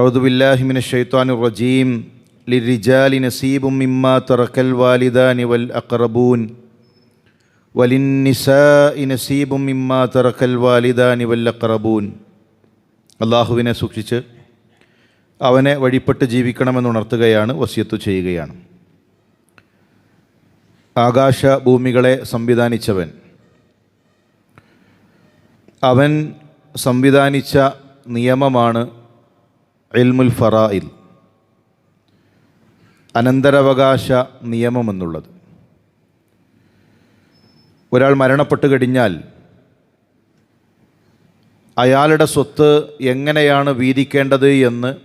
ഔദുബില്ലാഹിമിന് ഷെയ്ത്താനു റജീം ലിരിജാലി നസീബും മിമ്മ തറക്കൽ വാലിദാനി വൽ അക്റബൂൻ വലിന്നിസാഇ നസീബും മിമ്മ തറക്കൽ വാലിദാനി വൽ അക്റബൂൻ അള്ളാഹുവിനെ സൂക്ഷിച്ച് അവനെ വഴിപ്പെട്ട് ജീവിക്കണമെന്നുണർത്തുകയാണ് വസ്യത്തു ചെയ്യുകയാണ്. ആകാശ ഭൂമികളെ സംവിധാനിച്ചവൻ. അവൻ സംവിധാനിച്ച നിയമമാണ് ഇൽമുൽ ഫറായിൽ. അനന്തരാവകാശ നിയമമെന്നുള്ളത്. ഒരാൾ മരണപ്പെട്ട് കഴിഞ്ഞാൽ അയാളുടെ സ്വത്ത് എങ്ങനെയാണ് വീതിക്കേണ്ടത് എന്ന്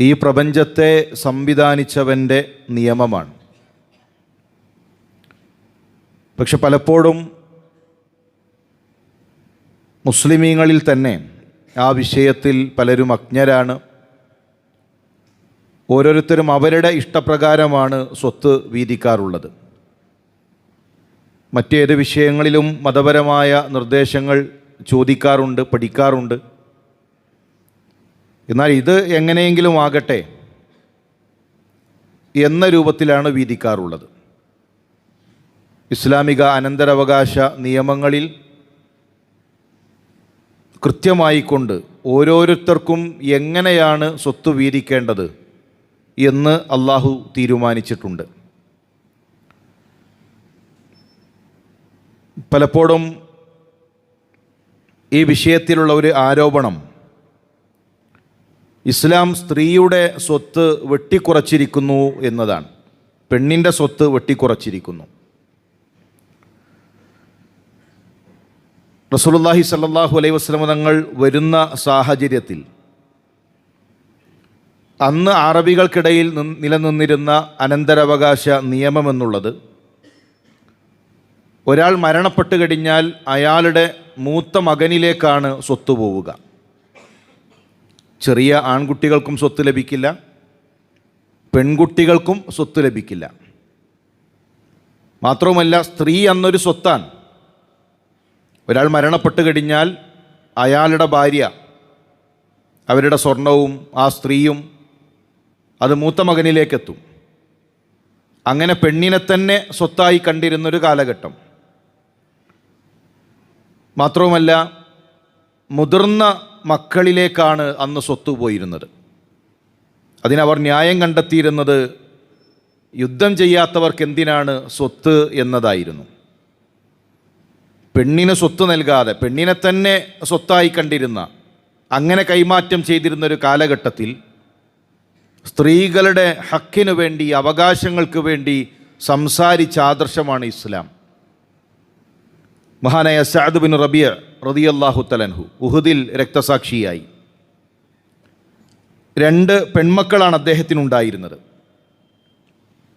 ഈ പ്രപഞ്ചത്തെ സംവിധാനിച്ചവന്റെ നിയമമാണ്. പക്ഷെ പലപ്പോഴും മുസ്ലിമീങ്ങളിൽ തന്നെ ആ വിഷയത്തിൽ പലരും അജ്ഞരാണ്. ഓരോരുത്തരും അവരുടെ ഇഷ്ടപ്രകാരമാണ് സ്വത്ത് വീതിക്കാറുള്ളത്. മറ്റേത് വിഷയങ്ങളിലും മതപരമായ നിർദ്ദേശങ്ങൾ ചോദിക്കാറുണ്ട് പഠിക്കാറുണ്ട്. എന്നാൽ ഇത് എങ്ങനെയെങ്കിലും ആകട്ടെ എന്ന രൂപത്തിലാണ് വീതിക്കാറുള്ളത്. ഇസ്ലാമിക അനന്തരാവകാശ നിയമങ്ങളിൽ കൃത്യമായിക്കൊണ്ട് ഓരോരുത്തർക്കും എങ്ങനെയാണ് സ്വത്ത് വീതിക്കേണ്ടത് എന്ന് അള്ളാഹു തീരുമാനിച്ചിട്ടുണ്ട്. പലപ്പോഴും ഈ വിഷയത്തിലുള്ള ഒരു ആരോപണം ഇസ്ലാം സ്ത്രീയുടെ സ്വത്ത് വെട്ടിക്കുറച്ചിരിക്കുന്നു എന്നതാണ്. പെണ്ണിന്റെ സ്വത്ത് വെട്ടിക്കുറച്ചിരിക്കുന്നു. റസൂലുള്ളാഹി സ്വല്ലല്ലാഹു അലൈഹി വസല്ലം തങ്ങൾ വരുന്ന സാഹചര്യത്തിൽ അന്ന് അറബികൾക്കിടയിൽ നിന്ന് നിലനിന്നിരുന്ന അനന്തരാവകാശ നിയമമെന്നുള്ളത് ഒരാൾ മരണപ്പെട്ടു കഴിഞ്ഞാൽ അയാളുടെ മൂത്ത മകനിലേക്കാണ് സ്വത്ത് പോവുക. ചെറിയ ആൺകുട്ടികൾക്കും സ്വത്ത് ലഭിക്കില്ല പെൺകുട്ടികൾക്കും സ്വത്ത് ലഭിക്കില്ല. മാത്രവുമല്ല സ്ത്രീ എന്നൊരു സ്വത്താണ്. ഒരാൾ മരണപ്പെട്ട് കഴിഞ്ഞാൽ അയാളുടെ ഭാര്യ അവരുടെ സ്വർണവും ആ സ്ത്രീയും അത് മൂത്ത മകനിലേക്കെത്തും. അങ്ങനെ പെണ്ണിനെ തന്നെ സ്വത്തായി കണ്ടിരുന്നൊരു കാലഘട്ടം. മാത്രവുമല്ല മുതിർന്ന മക്കളിലേക്കാണ് അന്ന് സ്വത്ത് പോയിരുന്നത്. അതിനവർ ന്യായം കണ്ടെത്തിയിരുന്നത് യുദ്ധം ചെയ്യാത്തവർക്ക് എന്തിനാണ് സ്വത്ത് എന്നതായിരുന്നു. പെണ്ണിന് സ്വത്ത് നൽകാതെ പെണ്ണിനെ തന്നെ സ്വത്തായി കണ്ടിരുന്ന അങ്ങനെ കൈമാറ്റം ചെയ്തിരുന്ന ഒരു കാലഘട്ടത്തിൽ സ്ത്രീകളുടെ ഹക്കിനു വേണ്ടി അവകാശങ്ങൾക്ക് വേണ്ടി സംസാരിച്ച ആദർശമാണ് ഇസ്ലാം. മഹാനായ സാദ് ബിൻ റബിയ റതിയല്ലാഹു തലൻഹു ഉഹുദിൽ രക്തസാക്ഷിയായി. രണ്ട് പെൺമക്കളാണ് അദ്ദേഹത്തിനുണ്ടായിരുന്നത്.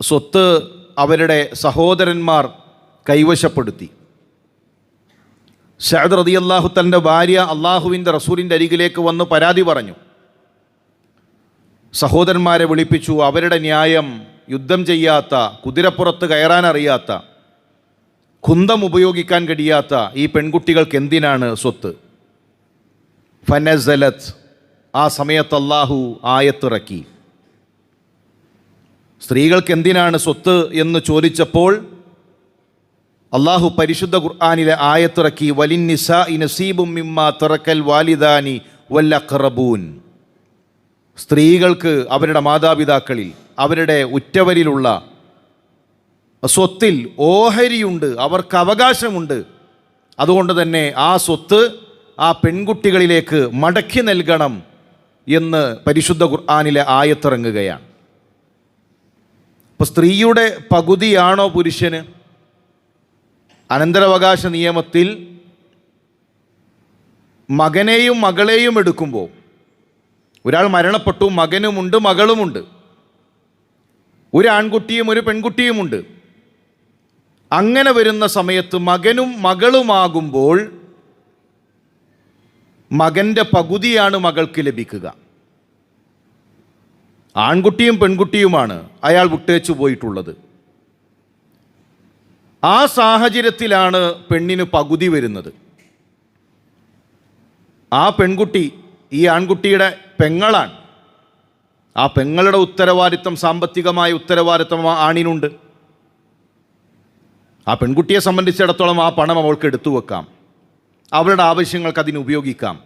സ്വത്ത് അവരുടെ സഹോദരന്മാർ കൈവശപ്പെടുത്തി. സഅദ് അള്ളാഹു തന്റെ ഭാര്യ അള്ളാഹുവിന്റെ റസൂലിന്റെ അരികിലേക്ക് വന്ന് പരാതി പറഞ്ഞു. സഹോദരന്മാരെ വിളിപ്പിച്ചു അവരുടെ ന്യായം യുദ്ധം ചെയ്യാത്ത കുതിരപ്പുറത്ത് കയറാൻ അറിയാത്ത കുന്തം ഉപയോഗിക്കാൻ കഴിയാത്ത ഈ പെൺകുട്ടികൾക്ക് എന്തിനാണ് സ്വത്ത്? ഫനസലത്ത്. ആ സമയത്ത് അള്ളാഹു ആയത്തിറക്കി. സ്ത്രീകൾക്ക് എന്തിനാണ് സ്വത്ത് എന്ന് ചോദിച്ചപ്പോൾ അള്ളാഹു പരിശുദ്ധ ഖുർആാനിലെ ആയത്തിറക്കി വലിൻ നിസാ നസീബും മിമ്മ തുറക്കൽ വാലിദാനി വല്ലഖറബൂൻ. സ്ത്രീകൾക്ക് അവരുടെ മാതാപിതാക്കളിൽ അവരുടെ ഉറ്റവരിലുള്ള സ്വത്തിൽ ഓഹരിയുണ്ട് അവർക്ക് അവകാശമുണ്ട്. അതുകൊണ്ട് തന്നെ ആ സ്വത്ത് ആ പെൺകുട്ടികളിലേക്ക് മടക്കി നൽകണം എന്ന് പരിശുദ്ധ ഖുർആാനിലെ ആയത്തിറങ്ങുകയാണ്. അപ്പോൾ സ്ത്രീയുടെ പകുതിയാണോ പുരുഷന്? അനന്തരാവകാശ നിയമത്തിൽ മകനെയും മകളെയും എടുക്കുമ്പോൾ ഒരാൾ മരണപ്പെട്ടു മകനുമുണ്ട് മകളുമുണ്ട്. ഒരു ആൺകുട്ടിയും ഒരു പെൺകുട്ടിയുമുണ്ട്. അങ്ങനെ വരുന്ന സമയത്ത് മകനും മകളുമാകുമ്പോൾ മകന്റെ പകുതിയാണ് മകൾക്ക് ലഭിക്കുക. ആൺകുട്ടിയും പെൺകുട്ടിയുമാണ് അയാൾ വിട്ടേച്ചു പോയിട്ടുള്ളത്. ആ സാഹചര്യത്തിലാണ് പെണ്ണിന് പകുതി വരുന്നത്. ആ പെൺകുട്ടി ഈ ആൺകുട്ടിയുടെ പെങ്ങളാണ്. ആ പെങ്ങളുടെ ഉത്തരവാദിത്തം സാമ്പത്തികമായ ഉത്തരവാദിത്തം ആ ആണിനുണ്ട്. ആ പെൺകുട്ടിയെ സംബന്ധിച്ചിടത്തോളം ആ പണം അവൾക്ക് എടുത്തു വെക്കാം. അവളുടെ ആവശ്യങ്ങൾക്ക് അതിന് ഉപയോഗിക്കാം.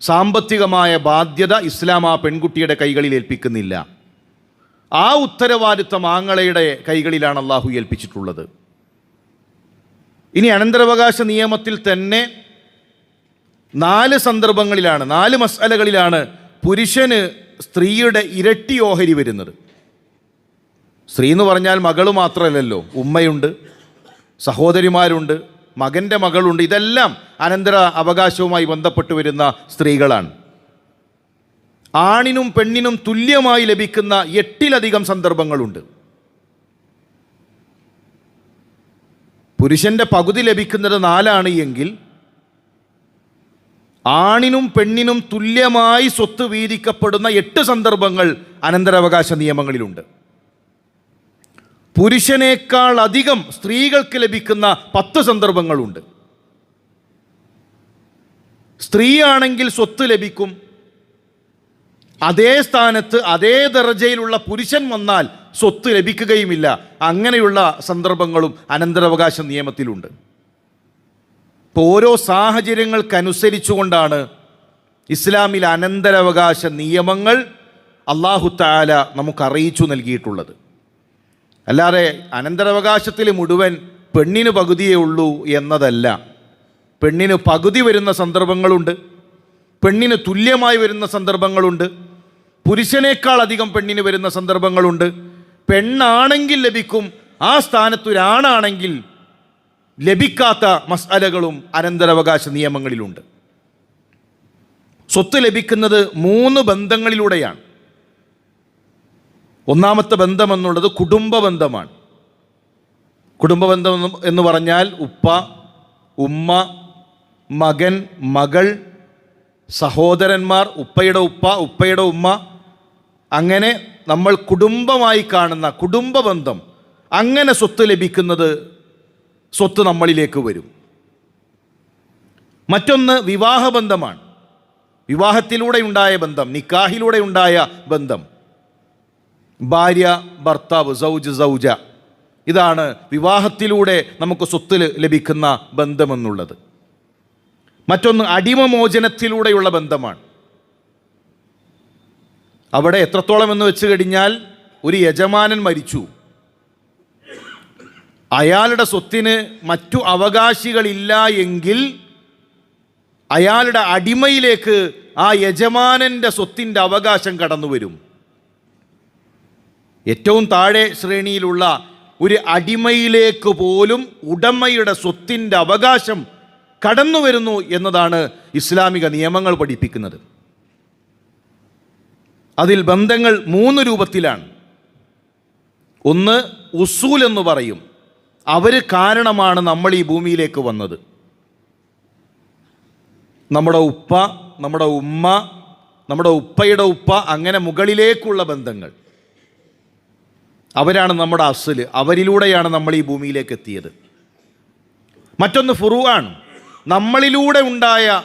സാമ്പത്തികമായ ബാധ്യത ഇസ്ലാം ആ പെൺകുട്ടിയുടെ കൈകളിൽ ഏൽപ്പിക്കുന്നില്ല. ആ ഉത്തരവാദിത്തം ആങ്ങളയുടെ കൈകളിലാണ് അള്ളാഹു ഏൽപ്പിച്ചിട്ടുള്ളത്. ഇനി അനന്തരാവകാശ നിയമത്തിൽ തന്നെ നാല് സന്ദർഭങ്ങളിലാണ് നാല് മസാലകളിലാണ് പുരുഷന് സ്ത്രീയുടെ ഇരട്ടി ഓഹരി വരുന്നത്. സ്ത്രീ എന്ന് പറഞ്ഞാൽ മകൾ മാത്രമല്ലല്ലോ ഉമ്മയുണ്ട് സഹോദരിമാരുണ്ട് മകന്റെ മകളുണ്ട് ഇതെല്ലാം അനന്തര അവകാശവുമായി ബന്ധപ്പെട്ട് വരുന്ന സ്ത്രീകളാണ്. ആണിനും പെണ്ണിനും തുല്യമായി ലഭിക്കുന്ന എട്ടിലധികം സന്ദർഭങ്ങളുണ്ട്. പുരുഷന്റെ പകുതി ലഭിക്കുന്നത് നാലാണ് എങ്കിൽ ആണിനും പെണ്ണിനും തുല്യമായി സ്വത്ത് വീതിക്കപ്പെടുന്ന എട്ട് സന്ദർഭങ്ങൾ അനന്തരാവകാശ നിയമങ്ങളിലുണ്ട്. പുരുഷനേക്കാൾ അധികം സ്ത്രീകൾക്ക് ലഭിക്കുന്ന പത്ത് സന്ദർഭങ്ങളുണ്ട്. സ്ത്രീയാണെങ്കിൽ സ്വത്ത് ലഭിക്കും. അതേ സ്ഥാനത്ത് അതേ ദർജയിലുള്ള പുരുഷൻ വന്നാൽ സ്വത്ത് ലഭിക്കുകയുമില്ല. അങ്ങനെയുള്ള സന്ദർഭങ്ങളും അനന്തരാവകാശ നിയമത്തിലുണ്ട്. ഇപ്പോൾ ഓരോ സാഹചര്യങ്ങൾക്കനുസരിച്ചുകൊണ്ടാണ് ഇസ്ലാമിൽ അനന്തരാവകാശ നിയമങ്ങൾ അള്ളാഹു താല നമുക്ക് അറിയിച്ചു നൽകിയിട്ടുള്ളത്. അല്ലാതെ അനന്തരാവകാശത്തിൽ മുഴുവൻ പെണ്ണിന് പകുതിയേ ഉള്ളൂ എന്നതല്ല. പെണ്ണിന് പകുതി വരുന്ന സന്ദർഭങ്ങളുണ്ട്. പെണ്ണിന് തുല്യമായി വരുന്ന സന്ദർഭങ്ങളുണ്ട്. പുരുഷനേക്കാൾ അധികം പെണ്ണിന് വരുന്ന സന്ദർഭങ്ങളുണ്ട്. പെണ്ണാണെങ്കിൽ ലഭിക്കും ആ സ്ഥാനത്ത് ഒരാണാണെങ്കിൽ ലഭിക്കാത്ത മസാലകളും അനന്തരാവകാശ നിയമങ്ങളിലുണ്ട്. സ്വത്ത് ലഭിക്കുന്നത് മൂന്ന് ബന്ധങ്ങളിലൂടെയാണ്. ഒന്നാമത്തെ ബന്ധമെന്നുള്ളത് കുടുംബ ബന്ധമാണ്. കുടുംബ ബന്ധം എന്ന് പറഞ്ഞാൽ ഉപ്പ ഉമ്മ മകൻ മകൾ സഹോദരന്മാർ ഉപ്പയുടെ ഉപ്പ ഉപ്പയുടെ ഉമ്മ അങ്ങനെ നമ്മൾ കുടുംബമായി കാണുന്ന കുടുംബ ബന്ധം അങ്ങനെ സ്വത്ത് ലഭിക്കുന്നത് സ്വത്ത് നമ്മളിലേക്ക് വരും. മറ്റൊന്ന് വിവാഹബന്ധമാണ്. വിവാഹത്തിലൂടെ ഉണ്ടായ ബന്ധം നിക്കാഹിലൂടെ ഉണ്ടായ ബന്ധം. ഭാര്യ ഭർത്താവ് സൗജ് സൗജ. ഇതാണ് വിവാഹത്തിലൂടെ നമുക്ക് സ്വത്ത് ലഭിക്കുന്ന ബന്ധമെന്നുള്ളത്. മറ്റൊന്ന് അടിമമോചനത്തിലൂടെയുള്ള ബന്ധമാണ്. അവിടെ എത്രത്തോളം എന്ന് വെച്ച് കഴിഞ്ഞാൽ ഒരു യജമാനൻ മരിച്ചു. അയാളുടെ സ്വത്തിന് മറ്റു അവകാശികളില്ല എങ്കിൽ അയാളുടെ അടിമയിലേക്ക് ആ യജമാനന്റെ സ്വത്തിന്റെ അവകാശം കടന്നു വരും. ഏറ്റവും താഴെ ശ്രേണിയിലുള്ള ഒരു അടിമയിലേക്ക് പോലും ഉടമയുടെ സ്വത്തിന്റെ അവകാശം കടന്നു വരുന്നു എന്നതാണ് ഇസ്ലാമിക നിയമങ്ങൾ പഠിപ്പിക്കുന്നത്. അതിൽ ബന്ധങ്ങൾ മൂന്ന് രൂപത്തിലാണ്. ഒന്ന് ഉസൂൽ എന്ന് പറയും. അവർ കാരണമാണ് നമ്മൾ ഈ ഭൂമിയിലേക്ക് വന്നത്. നമ്മുടെ ഉപ്പ നമ്മുടെ ഉമ്മ നമ്മുടെ ഉപ്പയുടെ ഉപ്പ അങ്ങനെ മുകളിലേക്കുള്ള ബന്ധങ്ങൾ. അവരാണ് നമ്മുടെ അസൽ അവരിലൂടെയാണ് നമ്മൾ ഈ ഭൂമിയിലേക്ക് എത്തിയത്. മറ്റൊന്ന് ഫുറുവാണ് നമ്മളിലൂടെ ഉണ്ടായ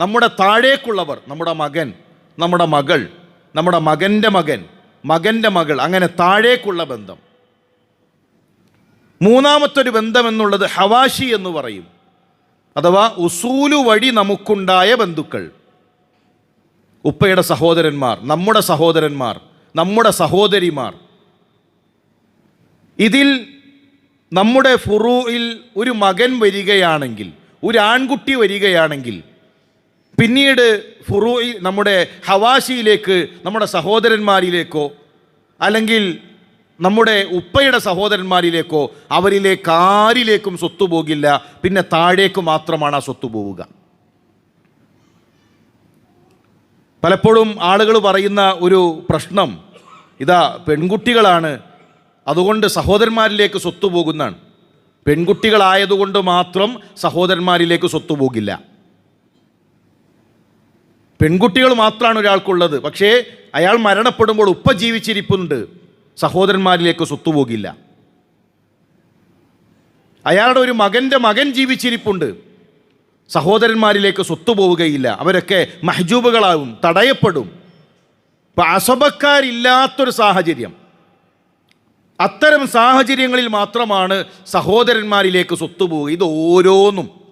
നമ്മുടെ താഴേക്കുള്ളവർ നമ്മുടെ മകൻ നമ്മുടെ മകൾ നമ്മുടെ മകന്റെ മകൻ മകന്റെ മകൾ അങ്ങനെ താഴേക്കുള്ള ബന്ധം. മൂന്നാമത്തൊരു ബന്ധം എന്നുള്ളത് ഹവാഷി എന്ന് പറയും. അഥവാ ഉസൂലു വഴി നമുക്കുണ്ടായ ബന്ധുക്കൾ. ഉപ്പയുടെ സഹോദരന്മാർ നമ്മുടെ സഹോദരന്മാർ നമ്മുടെ സഹോദരിമാർ. ഇതിൽ നമ്മുടെ ഫുറൂയിൽ ഒരു മകൻ വരികയാണെങ്കിൽ ഒരു ആൺകുട്ടി വരികയാണെങ്കിൽ പിന്നീട് ഫുറൂയി നമ്മുടെ ഹവാശിയിലേക്ക് നമ്മുടെ സഹോദരന്മാരിലേക്കോ അല്ലെങ്കിൽ നമ്മുടെ ഉപ്പയുടെ സഹോദരന്മാരിലേക്കോ അവരിലേക്ക് ആരിലേക്കും സ്വത്ത് പോകില്ല പിന്നെ താഴേക്ക് മാത്രമാണ് ആ സ്വത്ത് പോവുക പലപ്പോഴും ആളുകൾ പറയുന്ന ഒരു പ്രശ്നം ഇതാ പെൺകുട്ടികളാണ് അതുകൊണ്ട് സഹോദരന്മാരിലേക്ക് സ്വത്ത് പോകുന്നതാണ് പെൺകുട്ടികളായതുകൊണ്ട് മാത്രം സഹോദരന്മാരിലേക്ക് സ്വത്ത് പോകില്ല പെൺകുട്ടികൾ മാത്രമാണ് ഒരാൾക്കുള്ളത്. പക്ഷേ അയാൾ മരണപ്പെടുമ്പോൾ ഉപ്പ ജീവിച്ചിരിപ്പുണ്ട്. സഹോദരന്മാരിലേക്ക് സ്വത്തുപോകില്ല. അയാളുടെ ഒരു മകന്റെ മകൻ ജീവിച്ചിരിപ്പുണ്ട്. സഹോദരന്മാരിലേക്ക് സ്വത്ത് പോവുകയില്ല അവരൊക്കെ മഹജൂബുകളാവും തടയപ്പെടും. ഇപ്പം അസബക്കാരില്ലാത്തൊരു സാഹചര്യം. അത്തരം സാഹചര്യങ്ങളിൽ മാത്രമാണ് സഹോദരന്മാരിലേക്ക് സ്വത്ത് പോവുക ഇത് ഓരോന്നും.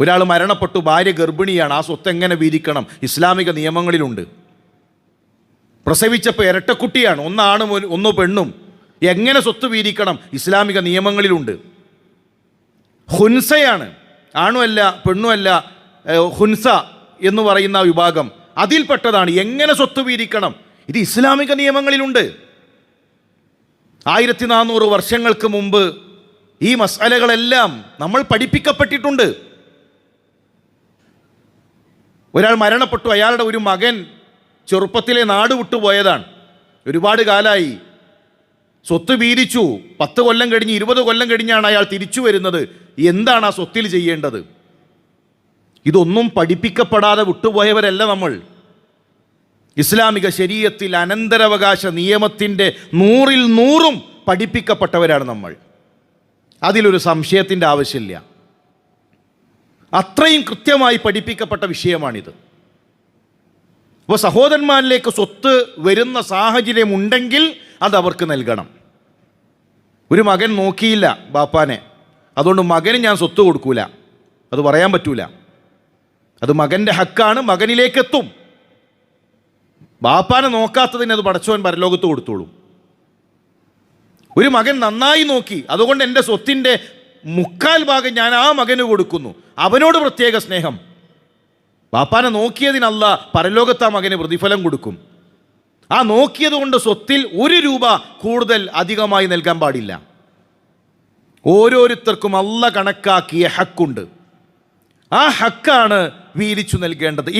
ഒരാൾ മരണപ്പെട്ടു ഭാര്യ ഗർഭിണിയാണ് ആ സ്വത്ത് എങ്ങനെ വീതിക്കണം? ഇസ്ലാമിക നിയമങ്ങളിലുണ്ട്. പ്രസവിച്ചപ്പോൾ ഇരട്ടക്കുട്ടിയാണ് ഒന്നാണ് ഒന്ന് പെണ്ണും. എങ്ങനെ സ്വത്ത് വീതിക്കണം? ഇസ്ലാമിക നിയമങ്ങളിലുണ്ട്. ഹുൻസയാണ് ആണുമല്ല പെണ്ണുമല്ല ഹുൻസ എന്ന് പറയുന്ന വിഭാഗം. അതിൽപ്പെട്ടതാണ് എങ്ങനെ സ്വത്ത് വീതിക്കണം? ഇത് ഇസ്ലാമിക നിയമങ്ങളിലുണ്ട്. ആയിരത്തി നാനൂറ് വർഷങ്ങൾക്ക് മുമ്പ് ഈ മസാലകളെല്ലാം നമ്മൾ പഠിപ്പിക്കപ്പെട്ടിട്ടുണ്ട്. ഒരാൾ മരണപ്പെട്ടു അയാളുടെ ഒരു മകൻ ചെറുപ്പത്തിലെ നാട് വിട്ടുപോയതാണ്. ഒരുപാട് കാലമായി സ്വത്ത് വീതിച്ചു. പത്ത് കൊല്ലം കഴിഞ്ഞ് ഇരുപത് കൊല്ലം കഴിഞ്ഞാണ് അയാൾ തിരിച്ചു വരുന്നത്. എന്താണ് ആ സ്വത്തിൽ ചെയ്യേണ്ടത്? ഇതൊന്നും പഠിപ്പിക്കപ്പെടാതെ വിട്ടുപോയവരല്ല നമ്മൾ. ഇസ്ലാമിക ശരീരത്തിൽ അനന്തരാവകാശ നിയമത്തിന്റെ നൂറിൽ നൂറും പഠിപ്പിക്കപ്പെട്ടവരാണ് നമ്മൾ. അതിലൊരു സംശയത്തിന്റെ ആവശ്യമില്ല. അത്രയും കൃത്യമായി പഠിപ്പിക്കപ്പെട്ട വിഷയമാണിത്. അപ്പോൾ സഹോദരന്മാരിലേക്ക് സ്വത്ത് വരുന്ന സാഹചര്യം ഉണ്ടെങ്കിൽ അത് അവർക്ക് നൽകണം. ഒരു മകൻ നോക്കിയില്ല ബാപ്പാനെ. അതുകൊണ്ട് മകന് ഞാൻ സ്വത്ത് കൊടുക്കൂല. അത് പറയാൻ പറ്റൂല. അത് മകന്റെ ഹക്കാണ് മകനിലേക്ക് എത്തും ബാപ്പാനെ നോക്കാത്തതിന് അത് പടച്ചവൻ പരലോകത്ത് കൊടുത്തോളൂ. ഒരു മകൻ നന്നായി നോക്കി അതുകൊണ്ട് എന്റെ സ്വത്തിന്റെ മുക്കാൽ ഭാഗം ഞാൻ ആ മകന് കൊടുക്കുന്നു. അവനോട് പ്രത്യേക സ്നേഹം. ബാപ്പാനെ നോക്കിയതിനല്ല പരലോകത്ത് ആ മകന് പ്രതിഫലം കൊടുക്കും. ആ നോക്കിയത് കൊണ്ട് സ്വത്തിൽ ഒരു രൂപ കൂടുതൽ അധികമായി നൽകാൻ പാടില്ല. ഓരോരുത്തർക്കും അല്ല കണക്കാക്കിയ ഹക്കുണ്ട്. ആ ഹക്കാണ് വീതിച്ചു നൽകേണ്ടത്.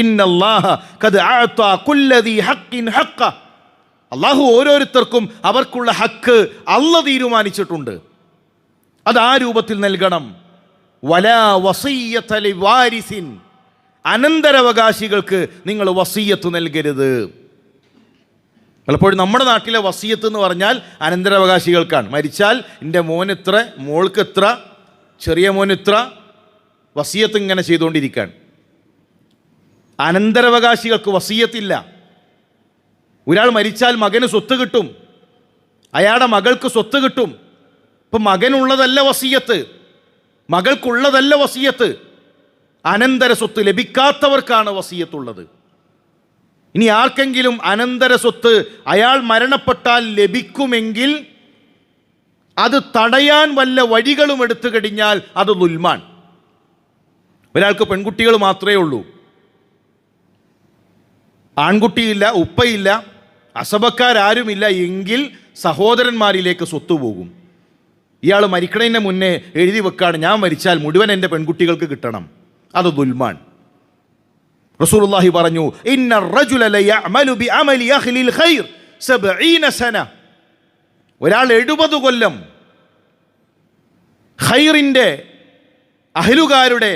അള്ളാഹു ഓരോരുത്തർക്കും അവർക്കുള്ള ഹക്ക് അല്ല തീരുമാനിച്ചിട്ടുണ്ട്. അത് ആ രൂപത്തിൽ നൽകണം. വലാ വസീയത്തലി ലിവാരിസിൻ അനന്തരവകാശികൾക്ക് നിങ്ങൾ വസീയത്ത് നൽകരുത്. പലപ്പോഴും നമ്മുടെ നാട്ടിലെ വസീയത്ത് എന്ന് പറഞ്ഞാൽ അനന്തരവകാശികൾക്കാണ്. മരിച്ചാൽ എന്റെ മോൻ ഇത്ര മോൾക്ക് ഇത്ര ചെറിയ മോൻ ഇത്ര വസീയത്ത് ഇങ്ങനെ ചെയ്തുകൊണ്ടിരിക്കുകയാണ്. അനന്തരാവകാശികൾക്ക് വസീയത്തില്ല. ഒരാൾ മരിച്ചാൽ മകന് സ്വത്ത് കിട്ടും. അയാളുടെ മകൾക്ക് സ്വത്ത് കിട്ടും. ഇപ്പം മകനുള്ളതല്ല വസീയത്ത്. മകൾക്കുള്ളതല്ല വസീയത്ത്. അനന്തര സ്വത്ത് ലഭിക്കാത്തവർക്കാണ് വസീയത്തുള്ളത്. ഇനി ആർക്കെങ്കിലും അനന്തര സ്വത്ത് അയാൾ മരണപ്പെട്ടാൽ ലഭിക്കുമെങ്കിൽ അത് തടയാൻ വല്ല വഴികളും എടുത്തു കഴിഞ്ഞാൽ അത് ദുൽമാൻ. ഒരാൾക്ക് പെൺകുട്ടികൾ മാത്രമേ ഉള്ളൂ. ആൺകുട്ടിയില്ല ഉപ്പയില്ല അസബക്കാരാരുമില്ല എങ്കിൽ സഹോദരന്മാരിലേക്ക് സ്വത്ത് പോകും ഇയാൾ മരിക്കണതിന് മുന്നേ എഴുതി വെക്കാണ്. ഞാൻ മരിച്ചാൽ മുഴുവൻ എന്റെ പെൺകുട്ടികൾക്ക് കിട്ടണം. അത് ദുൽമാൻ. റസൂലുള്ളാഹി പറഞ്ഞു ഇന്ന റജുല ലയഅമലു ബിഅമലി അഹ്ലിൽ ഖൈർ 70 സന. ഒരാൾ എഴുപത് കൊല്ലം ഖൈറിന്റെ അഹലുകാരുടെ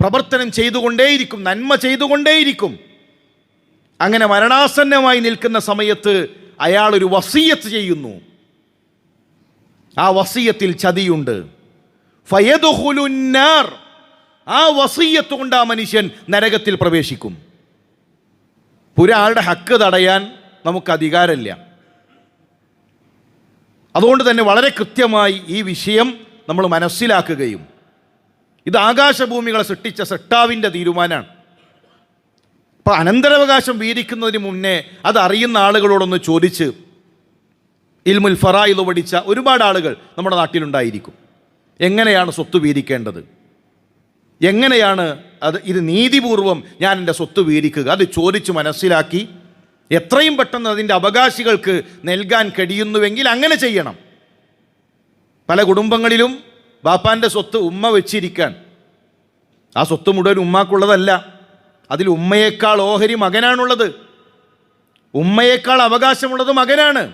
പ്രവർത്തനം ചെയ്തുകൊണ്ടേയിരിക്കും നന്മ ചെയ്തുകൊണ്ടേയിരിക്കും. അങ്ങനെ മരണാസന്നമായി നിൽക്കുന്ന സമയത്ത് അയാൾ ഒരു വസീയത്ത് ചെയ്യുന്നു. ആ വസീയത്തിൽ ചതിയുണ്ട്. ആ വസീയത്ത് കൊണ്ട് ആ മനുഷ്യൻ നരകത്തിൽ പ്രവേശിക്കും. ഒരാളുടെ ഹക്ക് തടയാൻ നമുക്ക് അധികാരമില്ല. അതുകൊണ്ട് തന്നെ വളരെ കൃത്യമായി ഈ വിഷയം നമ്മൾ മനസ്സിലാക്കുകയും ഇത് ആകാശഭൂമികളെ സൃഷ്ടിച്ച സൃഷ്ടാവിന്റെ തീരുമാനമാണ്. അപ്പോൾ അനന്തരാവകാശം വീരിക്കുന്നതിന് മുന്നേ അത് അറിയുന്ന ആളുകളോടൊന്ന് ചോദിച്ച് ഇൽമുൽ ഫറായിദ് പഠിച്ച ഒരുപാട് ആളുകൾ നമ്മുടെ നാട്ടിലുണ്ടായിരിക്കും. എങ്ങനെയാണ് സ്വത്ത് വീതിക്കേണ്ടത്? എങ്ങനെയാണ് അത് ഇത് നീതിപൂർവം ഞാൻ എന്റെ സ്വത്ത് വീതിക്കുക? അത് ചോദിച്ച് മനസ്സിലാക്കി എത്രയും പെട്ടെന്ന് അതിന്റെ അവകാശികൾക്ക് നൽകാൻ കഴിയുന്നുവെങ്കിൽ അങ്ങനെ ചെയ്യണം. പല കുടുംബങ്ങളിലും ബാപ്പാന്റെ സ്വത്ത് ഉമ്മ വെച്ചിരിക്കാൻ. ആ സ്വത്ത് മുഴുവൻ ഉമ്മാക്കുള്ളതല്ല. അതിൽ ഉമ്മയേക്കാൾ ഓഹരി മകനാണുള്ളത്. ഉമ്മയേക്കാൾ അവകാശമുള്ളത് മകനാണ്.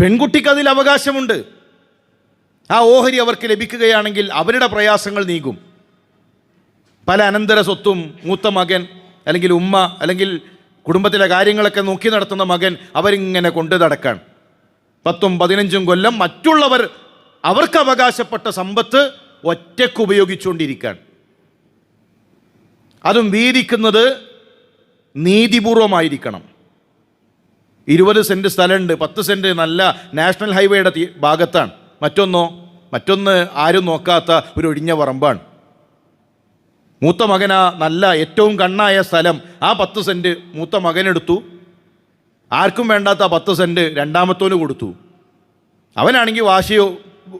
പെൺകുട്ടിക്ക് അതിൽ അവകാശമുണ്ട് ആ ഓഹരി അവർക്ക് ലഭിക്കുകയാണെങ്കിൽ അവരുടെ പ്രയാസങ്ങൾ നീങ്ങും. പല അനന്തര സ്വത്തും മൂത്ത മകൻ അല്ലെങ്കിൽ ഉമ്മ അല്ലെങ്കിൽ കുടുംബത്തിലെ കാര്യങ്ങളൊക്കെ നോക്കി നടത്തുന്ന മകൻ അവരിങ്ങനെ കൊണ്ടു നടക്കാണ് പത്തും പതിനഞ്ചും കൊല്ലം മറ്റുള്ളവർ അവർക്ക് അവകാശപ്പെട്ട സമ്പത്ത് ഒറ്റയ്ക്ക് ഉപയോഗിച്ചുകൊണ്ടിരിക്കുകയാണ് അതും വീതിക്കുന്നത് നീതിപൂർവമായിരിക്കണം. ഇരുപത് സെന്റ് സ്ഥലമുണ്ട് പത്ത് സെന്റ് നല്ല നാഷണൽ ഹൈവേയുടെ ഭാഗത്താണ്. മറ്റൊന്നോ? മറ്റൊന്ന് ആരും നോക്കാത്ത ഒരു ഒഴിഞ്ഞ പറമ്പാണ്. മൂത്ത മകന നല്ല ഏറ്റവും കണ്ണായ സ്ഥലം. ആ പത്ത് സെന്റ് മൂത്ത മകനെടുത്തു. ആർക്കും വേണ്ടാത്ത ആ പത്ത് സെന്റ് രണ്ടാമത്തോന് കൊടുത്തു. അവനാണെങ്കിൽ വാശിയോ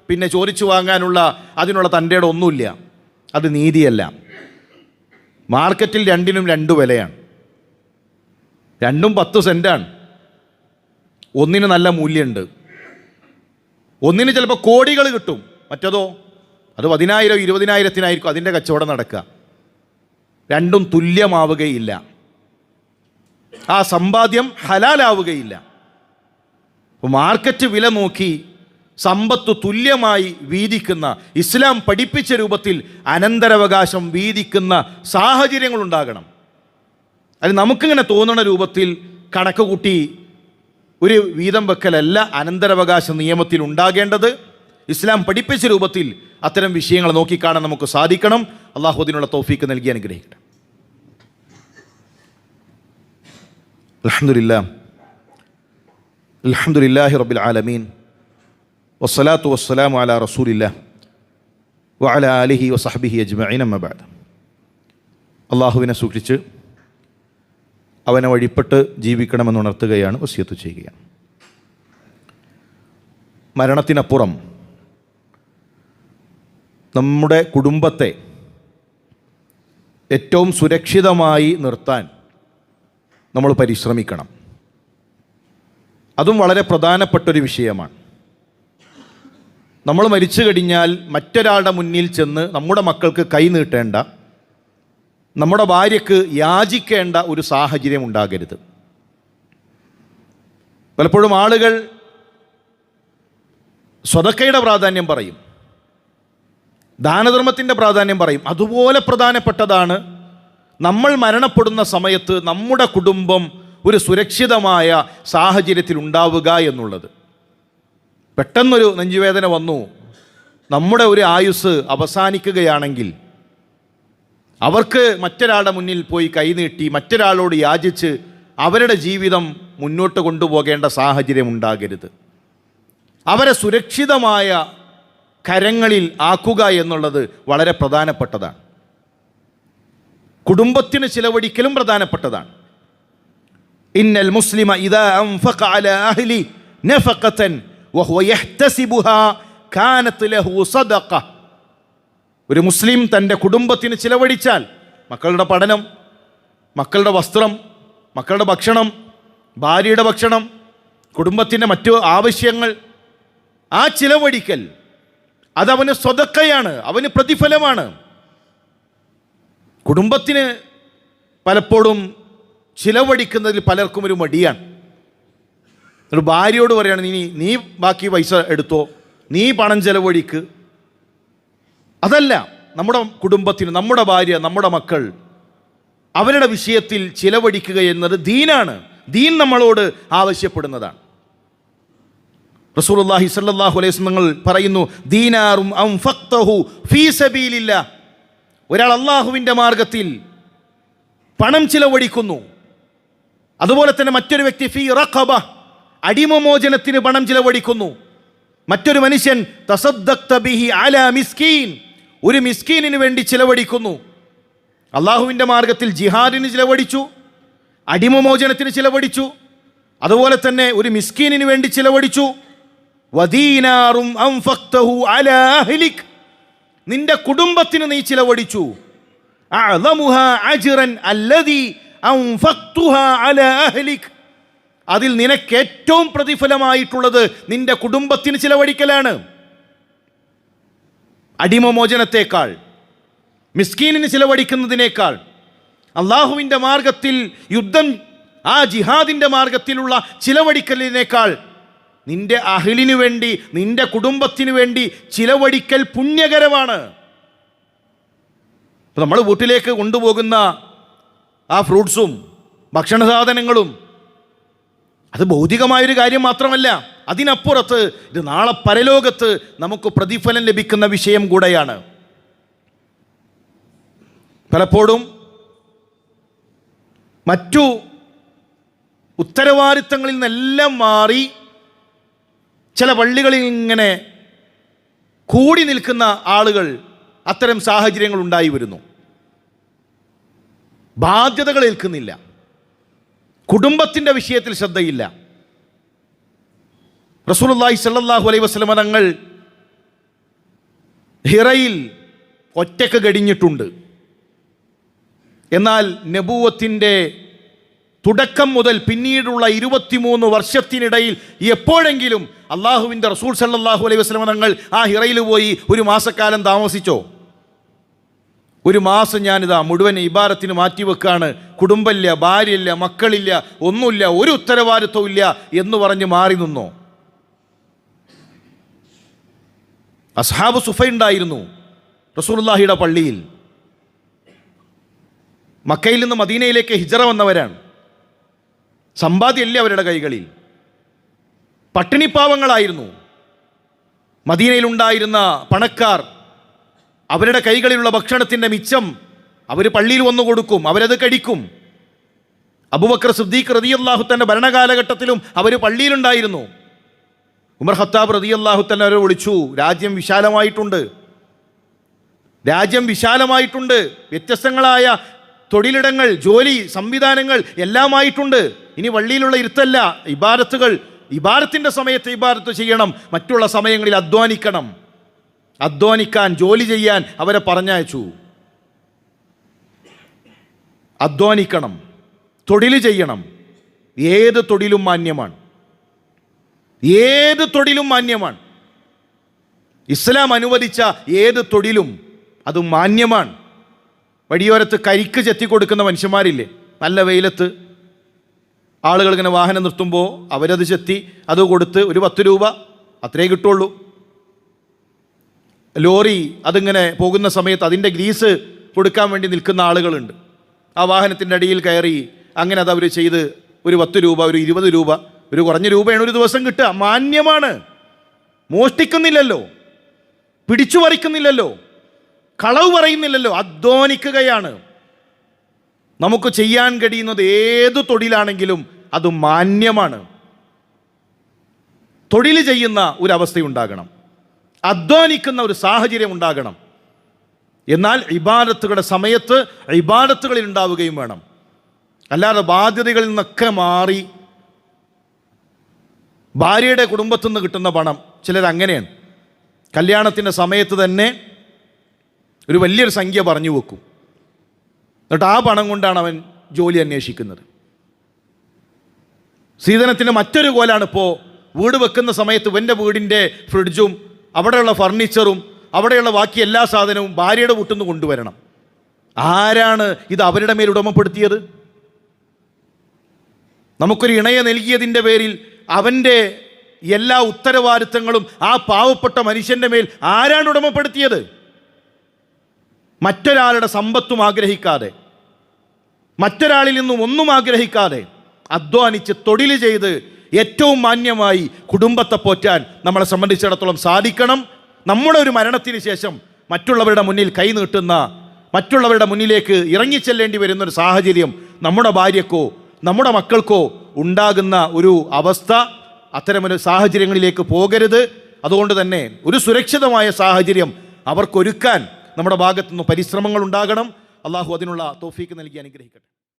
പിന്നെ ചോദിച്ചു വാങ്ങാനുള്ള അതിനുള്ള തന്റെ ഒന്നുമില്ല. അത് നീതിയല്ല. മാർക്കറ്റിൽ രണ്ടിനും രണ്ട് വിലയാണ്. രണ്ടും പത്ത് സെന്റാണ് ഒന്നിന് നല്ല മൂല്യമുണ്ട് ഒന്നിന് ചിലപ്പോൾ കോടികൾ കിട്ടും. മറ്റതോ അത് പതിനായിരം ഇരുപതിനായിരത്തിനായിരിക്കും അതിന്റെ കച്ചവടം നടക്കുക. രണ്ടും തുല്യമാവുകയില്ല. ആ സമ്പാദ്യം ഹലാലാവുകയില്ല. അപ്പോൾ മാർക്കറ്റ് വില നോക്കി സമ്പത്ത് തുല്യമായി വീതിക്കുന്ന ഇസ്ലാം പഠിപ്പിച്ച രൂപത്തിൽ അനന്തരവകാശം വീതിക്കുന്ന സാഹചര്യങ്ങളുണ്ടാകണം. അത് നമുക്കിങ്ങനെ തോന്നുന്ന രൂപത്തിൽ കണക്ക് കൂട്ടി ഒരു വീതം വെക്കലല്ല അനന്തരവകാശ നിയമത്തിൽ ഉണ്ടാകേണ്ടത്. ഇസ്ലാം പഠിപ്പിച്ച രൂപത്തിൽ അത്തരം വിഷയങ്ങൾ നോക്കിക്കാണാൻ നമുക്ക് സാധിക്കണം. അള്ളാഹു അതിനുള്ള തോഫീക്ക് നൽകി അനുഗ്രഹിക്കട്ടെ. അലഹമില്ല അലഹമുല്ലാഹി റബ്ബിൽ ആലമീൻ. വസ്സലാത്തു വസ്സലാം അല റസൂലില്ല വഅല അലിഹി വസഹബിഹി അജ്മഈൻ അമ്മബാദ്. അള്ളാഹുവിനെ സൂക്ഷിച്ച് അവനെ വഴിപ്പെട്ട് ജീവിക്കണമെന്ന് ഉണർത്തുകയാണ് വസിയത്ത് ചെയ്യുക. മരണത്തിനപ്പുറം നമ്മുടെ കുടുംബത്തെ ഏറ്റവും സുരക്ഷിതമായി നിർത്താൻ നമ്മൾ പരിശ്രമിക്കണം. അതും വളരെ പ്രധാനപ്പെട്ടൊരു വിഷയമാണ്. നമ്മൾ മരിച്ചു കഴിഞ്ഞാൽ മറ്റൊരാളുടെ മുന്നിൽ ചെന്ന് നമ്മുടെ മക്കൾക്ക് കൈ നീട്ടേണ്ട നമ്മുടെ ഭാര്യക്ക് യാചിക്കേണ്ട ഒരു സാഹചര്യം ഉണ്ടാകരുത്. പലപ്പോഴും ആളുകൾ സ്വതക്കയുടെ പ്രാധാന്യം പറയും. ദാനധർമ്മത്തിന്റെ പ്രാധാന്യം പറയും. അതുപോലെ പ്രധാനപ്പെട്ടതാണ് നമ്മൾ മരണപ്പെടുന്ന സമയത്ത് നമ്മുടെ കുടുംബം ഒരു സുരക്ഷിതമായ സാഹചര്യത്തിൽ ഉണ്ടാവുക എന്നുള്ളത്. പെട്ടെന്നൊരു നെഞ്ചുവേദന വന്നു. നമ്മുടെ ഒരു ആയുസ് അവസാനിക്കുകയാണെങ്കിൽ അവർക്ക് മറ്റൊരാളുടെ മുന്നിൽ പോയി കൈനീട്ടി മറ്റൊരാളോട് യാചിച്ച് അവരുടെ ജീവിതം മുന്നോട്ട് കൊണ്ടുപോകേണ്ട സാഹചര്യം ഉണ്ടാകരുത് അവരെ സുരക്ഷിതമായ കരങ്ങളിൽ ആക്കുക എന്നുള്ളത് വളരെ പ്രധാനപ്പെട്ടതാണ്. കുടുംബത്തിന് ചിലവഴിക്കലും പ്രധാനപ്പെട്ടതാണ്. ഇന്നൽ മുസ്ലിമ ഇദാ അൻഫഖ അലാ അഹ്ലി നഫഖതൻ വഹുവ യഹ്തസിബുഹാ കാനത് ലഹു സദഖ. ഒരു മുസ്ലിം തന്റെ കുടുംബത്തിന് ചിലവഴിച്ചാൽ മക്കളുടെ പഠനം മക്കളുടെ വസ്ത്രം മക്കളുടെ ഭക്ഷണം ഭാര്യയുടെ ഭക്ഷണം കുടുംബത്തിന്റെ മറ്റു ആവശ്യങ്ങൾ ആ ചിലവഴിക്കൽ അതവന് സ്വതക്കയാണ് അവന് പ്രതിഫലമാണ്. കുടുംബത്തിന് പലപ്പോഴും ചിലവഴിക്കുന്നതിൽ പലർക്കും ഒരു മടിയാണ്. ഒരു ഭാര്യയോട് പറയുകയാണ് നീ നീ ബാക്കി പൈസ എടുത്തോ നീ പണം ചെലവഴിക്ക്. അതല്ല നമ്മുടെ കുടുംബത്തിന് നമ്മുടെ ഭാര്യ നമ്മുടെ മക്കൾ അവരുടെ വിഷയത്തിൽ ചിലവഴിക്കുക എന്നത് ദീനാണ്. ദീൻ നമ്മളോട് ആവശ്യപ്പെടുന്നതാണ്. റസൂലുള്ളാഹി സല്ലല്ലാഹു അലൈഹി വസല്ലം പറയുന്നു ദീനാറും അൻഫഖ്തഹു ഫീ സബീലില്ല. ഒരാൾ അള്ളാഹുവിന്റെ മാർഗത്തിൽ പണം ചിലവഴിക്കുന്നു. അതുപോലെ തന്നെ മറ്റൊരു വ്യക്തി ഫീ റഖബ അടിമമോചനത്തിന് പണം ചിലവഴിക്കുന്നു. മറ്റൊരു മനുഷ്യൻ തസദ്ദഖ്ത ബിഹി അലാ മിസ്കീൻ. ഒരു മിസ്കീനിന് വേണ്ടി ചിലവഴിക്കുന്നു. അള്ളാഹുവിന്റെ മാർഗത്തിൽ ജിഹാദിന് ചിലവടിച്ചു അടിമമോചനത്തിന് ചിലവടിച്ചു അതുപോലെ തന്നെ ഒരു മിസ്കീനിന് വേണ്ടി ചിലവടിച്ചു വദീനാറും നിന്റെ കുടുംബത്തിന് നീ ചിലവടിച്ചു അതിൽ നിനക്ക് ഏറ്റവും പ്രതിഫലമായിട്ടുള്ളത് നിന്റെ കുടുംബത്തിന് ചിലവഴിക്കലാണ്. അടിമമോചനത്തേക്കാൾ മിസ്കീനിന് ചിലവഴിക്കുന്നതിനേക്കാൾ അള്ളാഹുവിന്റെ മാർഗത്തിൽ യുദ്ധം ആ ജിഹാദിന്റെ മാർഗത്തിലുള്ള ചിലവഴിക്കലിനേക്കാൾ നിന്റെ അഹിലിനു വേണ്ടി നിന്റെ കുടുംബത്തിനു വേണ്ടി ചിലവഴിക്കൽ പുണ്യകരമാണ്. അപ്പോൾ നമ്മൾ വീട്ടിലേക്ക് കൊണ്ടുപോകുന്ന ആ ഫ്രൂട്ട്സും ഭക്ഷണ സാധനങ്ങളും അത് ഭൗതികമായൊരു കാര്യം മാത്രമല്ല. അതിനപ്പുറത്ത് ഇത് നാളെ പരലോകത്ത് നമുക്ക് പ്രതിഫലം ലഭിക്കുന്ന വിഷയം കൂടെയാണ്. പലപ്പോഴും മറ്റു ഉത്തരവാദിത്തങ്ങളിൽ നിന്നെല്ലാം മാറി ചില പള്ളികളിൽ ഇങ്ങനെ കൂടി നിൽക്കുന്ന ആളുകൾ അത്തരം സാഹചര്യങ്ങൾ ഉണ്ടായി വരുന്നു. ബാധ്യതകൾ ഏൽക്കുന്നില്ല. കുടുംബത്തിന്റെ വിഷയത്തിൽ ശ്രദ്ധയില്ല. റസൂലുള്ളാഹി സ്വല്ലല്ലാഹു അലൈഹി വസല്ലമ തങ്ങൾ ഹിറയിൽ ഒറ്റയ്ക്ക് കഴിഞ്ഞിട്ടുണ്ട്. എന്നാൽ നബൂവത്തിന്റെ തുടക്കം മുതൽ പിന്നീടുള്ള ഇരുപത്തിമൂന്ന് വർഷത്തിനിടയിൽ എപ്പോഴെങ്കിലും അള്ളാഹുവിന്റെ റസൂൽ സല്ലാഹു അലൈഹി വസ്ലമ തങ്ങൾ ആ ഹിറയിൽ പോയി ഒരു മാസക്കാലം താമസിച്ചോ? ഒരു മാസം ഞാനിതാ മുഴുവൻ ഇബാരത്തിന് മാറ്റിവെക്കാണ് കുടുംബമില്ല ഭാര്യയില്ല മക്കളില്ല ഒന്നുമില്ല ഒരു ഉത്തരവാദിത്വം ഇല്ല എന്ന് പറഞ്ഞ് മാറി നിന്നോ? അസ്ഹാബ് സുഫ ഉണ്ടായിരുന്നു റസൂലുള്ളാഹിയുടെ പള്ളിയിൽ. മക്കയിൽ നിന്ന് മദീനയിലേക്ക് ഹിജറ വന്നവരാണ്. സമ്പാദ്യമല്ലേ അവരുടെ കൈകളിൽ? പട്ടിണിപ്പാവങ്ങളായിരുന്നു. മദീനയിലുണ്ടായിരുന്ന പണക്കാർ അവരുടെ കൈകളിലുള്ള ഭക്ഷണത്തിന്റെ മിച്ചം അവർ പള്ളിയിൽ വന്നു കൊടുക്കും അവരത് കഴിക്കും. അബുബക്കർ സുദ്ദീഖ് റതിയല്ലാഹു തന്റെ ഭരണകാലഘട്ടത്തിലും അവർ പള്ളിയിലുണ്ടായിരുന്നു. ഉമർ ഖത്താബ് അള്ളാഹു തന്നെ അവരെ വിളിച്ചു. രാജ്യം വിശാലമായിട്ടുണ്ട്. രാജ്യം വിശാലമായിട്ടുണ്ട്. വ്യത്യസ്തങ്ങളായ തൊഴിലിടങ്ങൾ ജോലി സംവിധാനങ്ങൾ എല്ലാമായിട്ടുണ്ട്. ഇനി വള്ളിയിലുള്ള ഇരുത്തല്ല. ഇബാരത്തുകൾ ഇബാരത്തിന്റെ സമയത്ത് ഇബാരത്ത് ചെയ്യണം. മറ്റുള്ള സമയങ്ങളിൽ അധ്വാനിക്കണം. അധ്വാനിക്കാൻ ജോലി ചെയ്യാൻ അവരെ പറഞ്ഞയച്ചു. അധ്വാനിക്കണം. തൊഴിൽ ചെയ്യണം. ഏത് തൊഴിലും മാന്യമാണ്. ഏത് തൊഴിലും മാന്യമാണ്. ഇസ്ലാം അനുവദിച്ച ഏത് തൊഴിലും അത് മാന്യമാണ്. വഴിയോരത്ത് കരിക്ക് ചെത്തി കൊടുക്കുന്ന മനുഷ്യന്മാരില്ലേ? നല്ല വെയിലത്ത്. ആളുകൾ ഇങ്ങനെ വാഹനം നിർത്തുമ്പോൾ അവരത് ചെത്തി അത് കൊടുത്ത് ഒരു പത്ത് രൂപ അത്രേ കിട്ടുള്ളൂ. ലോറി അതിങ്ങനെ പോകുന്ന സമയത്ത് അതിന്റെ ഗ്രീസ് കൊടുക്കാൻ വേണ്ടി നിൽക്കുന്ന ആളുകളുണ്ട്. ആ വാഹനത്തിന്റെ അടിയിൽ കയറി അങ്ങനെ അത് അവർ ചെയ്ത് ഒരു പത്ത് രൂപ ഒരു ഇരുപത് രൂപ ഒരു കുറഞ്ഞ രൂപയാണ് ഒരു ദിവസം കിട്ടുക. മാന്യമാണ്. മോഷ്ടിക്കുന്നില്ലല്ലോ. പിടിച്ചു പറിക്കുന്നില്ലല്ലോ. കളവ് പറയുന്നില്ലല്ലോ. അധ്വാനിക്കുകയാണ്. നമുക്ക് ചെയ്യാൻ കഴിയുന്നത് ഏത് തൊഴിലാണെങ്കിലും അത് മാന്യമാണ്. തൊഴിൽ ചെയ്യുന്ന ഒരു അവസ്ഥയുണ്ടാകണം അധ്വാനിക്കുന്ന ഒരു സാഹചര്യം ഉണ്ടാകണം. എന്നാൽ ഇബാദത്തുകളുടെ സമയത്ത് ഇബാദത്തുകളിൽ ഉണ്ടാവുകയും വേണം. അല്ലാതെ ബാധ്യതകളിൽ നിന്നൊക്കെ മാറി ഭാര്യയുടെ കുടുംബത്തു നിന്ന് കിട്ടുന്ന പണം ചിലരങ്ങനെയാണ് കല്യാണത്തിന്റെ സമയത്ത് തന്നെ ഒരു വലിയൊരു സംഖ്യ പറഞ്ഞു വെക്കും. എന്നിട്ട് ആ പണം കൊണ്ടാണ് അവൻ ജോലി അന്വേഷിക്കുന്നത്. സീതനത്തിന്റെ മറ്റൊരു കോലാണ് ഇപ്പോൾ വീട് വെക്കുന്ന സമയത്ത് ഇവന്റെ വീടിന്റെ ഫ്രിഡ്ജും അവിടെയുള്ള ഫർണിച്ചറും അവിടെയുള്ള ബാക്കി എല്ലാ സാധനവും ഭാര്യയുടെ വീട്ടിൽ നിന്ന് കൊണ്ടുവരണം. ആരാണ് ഇത് അവരുടെ മേൽ ഉടമപ്പെടുത്തിയത്? നമുക്കൊരു ഇണയെ നൽകിയതിന്റെ പേരിൽ അവന്റെ എല്ലാ ഉത്തരവാദിത്തങ്ങളും ആ പാവപ്പെട്ട മനുഷ്യന്റെ മേൽ ആരാണ് ഉടമപ്പെടുത്തിയത്? മറ്റൊരാളുടെ സമ്പത്തും ആഗ്രഹിക്കാതെ മറ്റൊരാളിൽ നിന്നും ഒന്നും ആഗ്രഹിക്കാതെ അധ്വാനിച്ച് തൊഴിൽ ചെയ്ത് ഏറ്റവും മാന്യമായി കുടുംബത്തെ പോറ്റാൻ നമ്മളെ സംബന്ധിച്ചിടത്തോളം സാധിക്കണം. നമ്മുടെ ഒരു മരണത്തിന് ശേഷം മറ്റുള്ളവരുടെ മുന്നിൽ കൈ നീട്ടുന്ന മറ്റുള്ളവരുടെ മുന്നിലേക്ക് ഇറങ്ങിച്ചെല്ലേണ്ടി വരുന്ന ഒരു സാഹചര്യം നമ്മുടെ ഭാര്യക്കോ നമ്മുടെ മക്കൾക്കോ ഉണ്ടാകുന്ന ഒരു അവസ്ഥ അത്തരമൊരു സാഹചര്യങ്ങളിലേക്ക് പോകരുത്. അതുകൊണ്ട് തന്നെ ഒരു സുരക്ഷിതമായ സാഹചര്യം അവർക്കൊരുക്കാൻ നമ്മുടെ ഭാഗത്തുനിന്ന് പരിശ്രമങ്ങൾ ഉണ്ടാകണം. അള്ളാഹു അതിനുള്ള തോഫീക്ക് നൽകി അനുഗ്രഹിക്കട്ടെ.